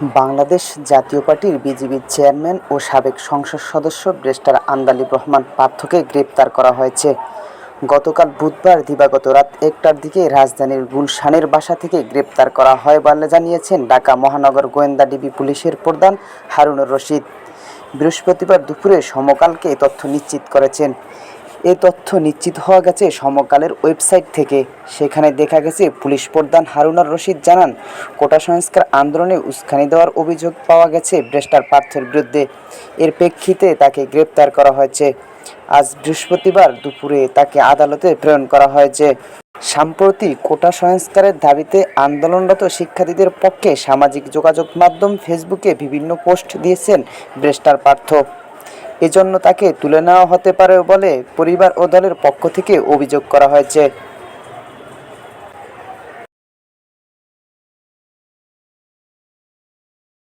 বাংলাদেশ জাতীয় পার্টির বিজিবির চেয়ারম্যান ও সাবেক সংসদ সদস্য ব্রেস্টার আন্দালিব রহমান পার্থকে গ্রেপ্তার করা হয়েছে। গতকাল বুধবার দিবাগত রাত একটার দিকে রাজধানীর গুলশানের বাসা থেকে গ্রেপ্তার করা হয় বলে জানিয়েছেন ঢাকা মহানগর গোয়েন্দা ডিবি পুলিশের প্রধান হারুনুর রশিদ। বৃহস্পতিবার দুপুরে সমকালকে তথ্য নিশ্চিত করেছেন। এ তথ্য নিশ্চিত হওয়া গেছে। সমকালের ওয়েবসাইট থেকে। সেখানে দেখা গেছে, পুলিশ প্রধান হারুনার রশিদ জানান, কোটা সংস্কার আন্দোলনে উস্কানি দেওয়ার অভিযোগ পাওয়া গেছে ব্রেস্টার পার্থের বিরুদ্ধে। এর প্রেক্ষিতে তাকে গ্রেপ্তার করা হয়েছে। আজ বৃহস্পতিবার দুপুরে তাকে আদালতে প্রেরণ করা হয়েছে। সম্প্রতি কোটা সংস্কারের দাবিতে আন্দোলনরত শিক্ষার্থীদের পক্ষে সামাজিক যোগাযোগ মাধ্যম ফেসবুকে বিভিন্ন পোস্ট দিয়েছেন ব্রেস্টার পার্থ। এজন্য তাকে তুলে নেওয়া হতে পারে বলে পরিবার ও দলের পক্ষ থেকে অভিযোগ করা হয়েছে।